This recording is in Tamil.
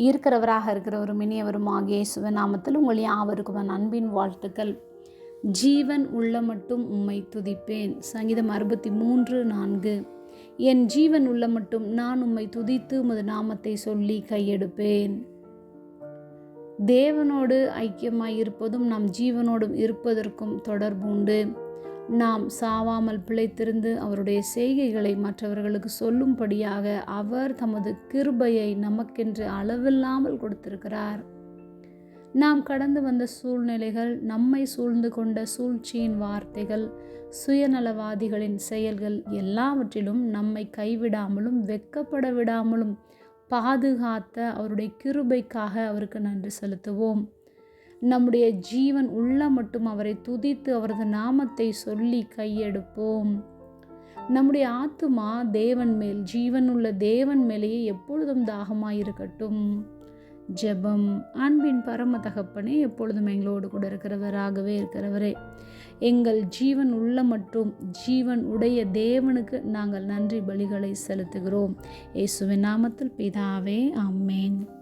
இருக்கிறவராக இருக்கிறவரும் இனியவருமாகிய இயேசுவின் நாமத்தில் உங்கள் யாவருக்கும் அன்பின் வாழ்த்துக்கள். ஜீவன் உள்ள மட்டும் உம்மை துதிப்பேன். சங்கீதம் அறுபத்தி மூன்று நான்கு. என் ஜீவன் உள்ள மட்டும் நான் உம்மை துதித்து உமது நாமத்தை சொல்லி கையெடுப்பேன். தேவனோடு ஐக்கியமாய் இருப்பதும் நம் ஜீவனோடும் இருப்பதற்கும் தொடர்பு உண்டு. நாம் சாவாமல் பிழைத்திருந்து அவருடைய செய்கைகளை மற்றவர்களுக்கு சொல்லும்படியாக அவர் தமது கிருபையை நமக்கென்று அளவில்லாமல் கொடுத்திருக்கிறார். நாம் கடந்து வந்த சூழ்நிலைகள் நம்மை சூழ்ந்து கொண்ட சூழ்ச்சியின் வார்த்தைகள் சுயநலவாதிகளின் செயல்கள் எல்லாவற்றிலும் நம்மை கைவிடாமலும் வெக்கப்பட விடாமலும் பாதுகாத்த அவருடைய கிருபைக்காக அவருக்கு நன்றி செலுத்துவோம். நம்முடைய ஜீவன் உள்ள மட்டும் அவரை துதித்து அவரது நாமத்தை சொல்லி கையெடுப்போம். நம்முடைய ஆத்துமா தேவன் மேல் ஜீவன் உள்ள தேவன் மேலேயே எப்பொழுதும் தாகமாயிருக்கட்டும். ஜெபம். அன்பின் பரம தகப்பனே எப்பொழுதும் எங்களோடு கூட இருக்கிறவராகவே இருக்கிறவரே. எங்கள் ஜீவன் உள்ள மற்றும் ஜீவன் உடைய தேவனுக்கு நாங்கள் நன்றி பலிகளை செலுத்துகிறோம். இயேசுவின் நாமத்தில் பிதாவே அம்மேன்